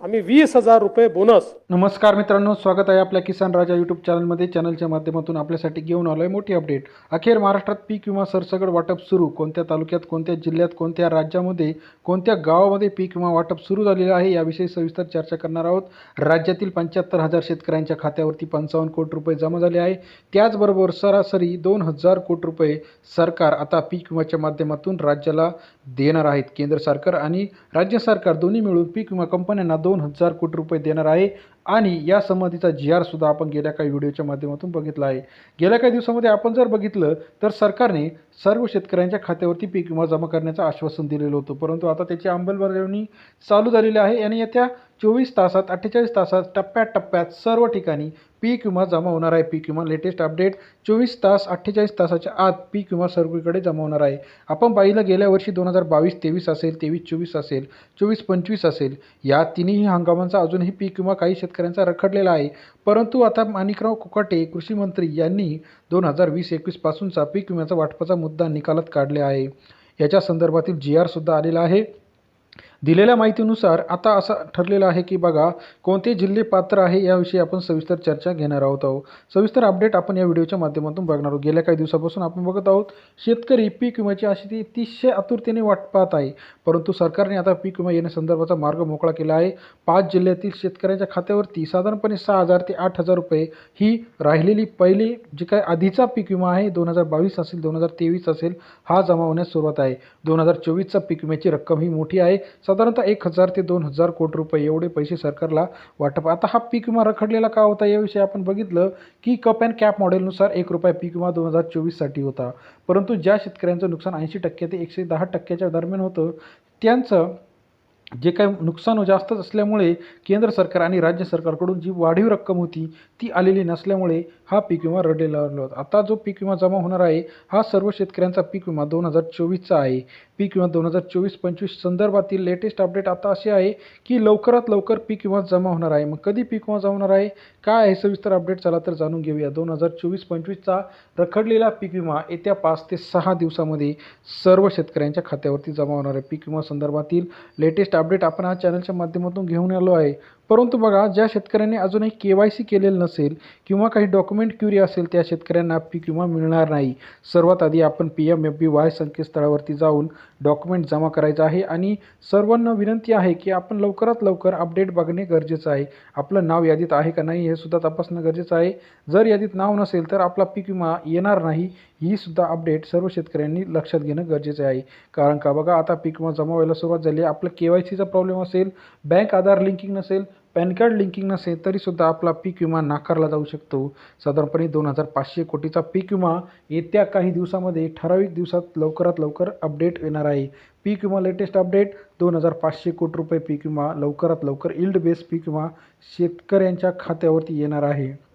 आम्ही वीस हजार रुपये बोनस नमस्कार मित्रांनो स्वागत आहे आपल्या किसान राजा यूट्यूब चॅनलमध्ये चॅनलच्या माध्यमातून आपल्यासाठी घेऊन आलो आहे मोठी अपडेट अखेर महाराष्ट्रात पीक विमा सरसगड वाटप सुरू. कोणत्या तालुक्यात कोणत्या जिल्ह्यात कोणत्या राज्यामध्ये कोणत्या गावामध्ये पीक विमा वाटप सुरू झालेलं आहे याविषयी सविस्तर चर्चा करणार आहोत. राज्यातील पंच्याहत्तर हजार शेतकऱ्यांच्या खात्यावरती पंचावन्न कोटी रुपये जमा झाले आहे. त्याचबरोबर सरासरी दोन हजार कोटी रुपये सरकार आता पीक विम्याच्या माध्यमातून राज्याला देणार आहेत. केंद्र सरकार आणि राज्य सरकार दोन्ही मिळून पीक विमा कंपन्यांना दोन हजार कोटी रुपये देणार आहे. आणि या संबंधीचा जी आर सुद्धा आपण गेल्या काही व्हिडिओच्या माध्यमातून बघितला आहे. गेल्या काही दिवसामध्ये आपण जर बघितलं तर सरकारने सर्व शेतकऱ्यांच्या खात्यावरती पीक विमा जमा करण्याचं आश्वासन दिलेलं होतं. परंतु आता त्याची अंमलबजावणी चालू झालेली आहे. आणि येत्या चोवीस तासात अठ्ठेचाळीस तासात टप्प्यात टप्प्यात सर्व ठिकाणी पीक विमा जमा होणार आहे. पीक विमा लेटेस्ट अपडेट चोवीस तास अठ्ठेचाळीस तासाच्या आत पीक विमा सर्वीकडे जमा होणार आहे. आपण पाहिलं गेल्या वर्षी दोन हजार बावीस तेवीस असेल तेवीस चोवीस असेल चोवीस पंचवीस असेल या तिन्ही हंगामांचा अजूनही पीक विमा काही शेतकऱ्यांचा रखडलेला आहे. परंतु आता माणिकराव कुकाटे कृषी मंत्री यांनी दोन हजार वीस एकवीसपासूनचा पीक विम्याचा वाटपाचा मुद्दा निकालात काढले आहे. याच्या संदर्भातील जी आरसुद्धा आलेला आहे. दिलेल्या माहितीनुसार आता असं ठरलेलं आहे की बघा कोणते जिल्हे पात्र आहे याविषयी आपण सविस्तर चर्चा घेणार आहोत आहोत सविस्तर अपडेट आपण या व्हिडिओच्या माध्यमातून बघणार आहोत. गेल्या काही दिवसापासून आपण बघत आहोत शेतकरी पीक विम्याची अशी ती अतिशय आतुरतेने वाट पाहत आहे. परंतु सरकारने आता पीक विमा येण्यासंदर्भाचा मार्ग मोकळा केला आहे. पाच जिल्ह्यातील शेतकऱ्यांच्या खात्यावरती साधारणपणे सहा हजार ते आठ हजार रुपये ही राहिलेली पहिली जे काय आधीचा पीक विमा आहे दोन हजार बावीस असेल दोन हजार तेवीस असेल हा जमा होण्यास सुरुवात आहे. दोन हजार चोवीसचा पीक विम्याची रक्कम ही मोठी आहे. साधारणतः एक हजार ते दोन हजार कोटी रुपये एवढे पैसे सरकारला वाटप. आता हा पीक विमा रखडलेला का होता याविषयी आपण बघितलं की कप अँड कॅप मॉडेलनुसार एक रुपये पीक विमा दोन हजार चोवीससाठी होता. परंतु ज्या शेतकऱ्यांचं नुकसान ऐंशी टक्के ते एकशे दहा टक्क्याच्या दरम्यान होतं त्यांचं जे काही नुकसान जास्तच असल्यामुळे केंद्र सरकार आणि राज्य सरकारकडून जी वाढीव रक्कम होती ती आलेली नसल्यामुळे हा पीक विमा रडलेला होता. आता जो पीक विमा जमा होणार आहे हा सर्व शेतकऱ्यांचा पीक विमा दोन हजार चोवीसचा आहे. पीक विमा दोन हजार चोवीस पंचवीस संदर्भातील लेटेस्ट अपडेट आता असे आहे की लवकरात लवकर पीक विमा जमा होणार आहे. मग कधी पीक विमा जमा होणार आहे? काय आहे? सविस्तर अपडेट चला तर जाणून घेऊया. दोन हजार चोवीस पंचवीसचा रखडलेला पीक विमा येत्या पाच ते सहा दिवसामध्ये सर्व शेतकऱ्यांच्या खात्यावरती जमा होणार आहे. पीक विमा संदर्भातील लेटेस्ट अपडेट आपण हा चॅनलच्या माध्यमातून घेऊन आलो आहे. परंतु बघा ज्या शेतकऱ्यांनी अजूनही के वाय सी केलेलं नसेल किंवा काही डॉक्युमेंट क्युरी असेल त्या शेतकऱ्यांना पीक विमा मिळणार नाही. सर्वात आधी आपण P M F B Y संकेतस्थळावरती जाऊन डॉक्युमेंट जमा करायचं आहे आणि सर्वांना विनंती आहे की आपण लवकरात लवकर अपडेट बघणे गरजेचं आहे. आपलं नाव यादीत आहे का नाही हे सुद्धा तपासणं गरजेचं आहे. जर यादीत नाव नसेल तर आपला पीक विमा येणार नाही. ही सुद्धा अपडेट सर्व शेतकऱ्यांनी लक्षात घेणं गरजेचं आहे. कारण का बघा आता पीक विमा जमा व्हायला सुरुवात झाली आहे. आपलं के वाय सीचा प्रॉब्लेम असेल बँक आधार लिंकिंग नसेल पॅन कार्ड लिंकिंग नसेल तरीसुद्धा आपला पीक विमा नाकारला जाऊ शकतो. साधारणपणे दोन हजार पाचशे कोटीचा पीक विमा येत्या काही दिवसामध्ये ठराविक दिवसात लवकरात लवकर अपडेट येणार आहे. पीक विमा लेटेस्ट अपडेट दोन हजार पाचशे कोटी रुपये पीक विमा लवकरात लवकर इल्ड बेस पीक विमा शेतकऱ्यांच्या खात्यावरती येणार आहे.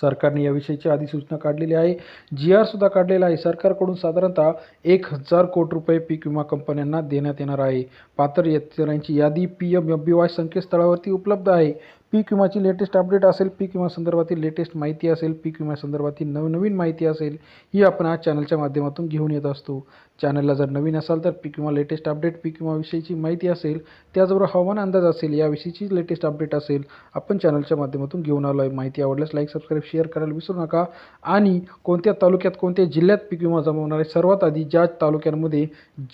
सरकारने याविषयीची अधिसूचना काढलेली आहे. जी आरसुद्धा काढलेला आहे. सरकारकडून साधारणतः एक हजार कोटी रुपये पीक विमा कंपन्यांना देण्यात येणार आहे. पात्र शेतकऱ्यांची यादी P M F B Y संकेतस्थळावरती उपलब्ध आहे. पीक विमाची लेटेस्ट अपडेट असेल पीक विमा संदर्भातील लेटेस्ट माहिती असेल पीक विमा संदर्भातील नवनवीन माहिती असेल ही आपण आज चॅनलच्या माध्यमातून घेऊन येत असतो. चॅनलला जर नवीन असाल तर पीक विमा लेटेस्ट अपडेट पीक विमाविषयीची माहिती असेल त्याचबरोबर हवामान अंदाज असेल याविषयीची लेटेस्ट अपडेट असेल आपण चॅनलच्या माध्यमातून घेऊन आलो आहे माहिती आवडल्यास लाईक सबस्क्राईब शेअर करायला विसरू नका. आणि कोणत्या तालुक्यात कोणत्या जिल्ह्यात पीक विमा जमा होणार आहे? सर्वात आधी ज्या तालुक्यांमध्ये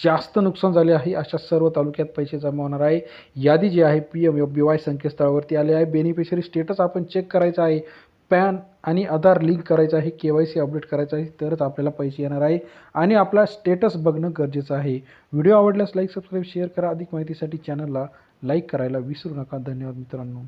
जास्त नुकसान झाले आहे अशा सर्व तालुक्यात पैसे जमा होणार आहे. यादी जी आहे P M F B Y संकेतस्थळावरती आले आहे. बेनिफिशरी स्टेटस आपण चेक करायचं आहे. पॅन आणि आधार लिंक करायचं आहे के वाय सी अपडेट करायचं आहे तरच आपल्याला पैसे येणार आहे. आणि आपला स्टेटस बघणं गरजेचं आहे. व्हिडिओ आवडल्यास लाईक सबस्क्राईब शेअर करा. अधिक माहितीसाठी चॅनलला लाईक करायला विसरू नका. धन्यवाद मित्रांनो.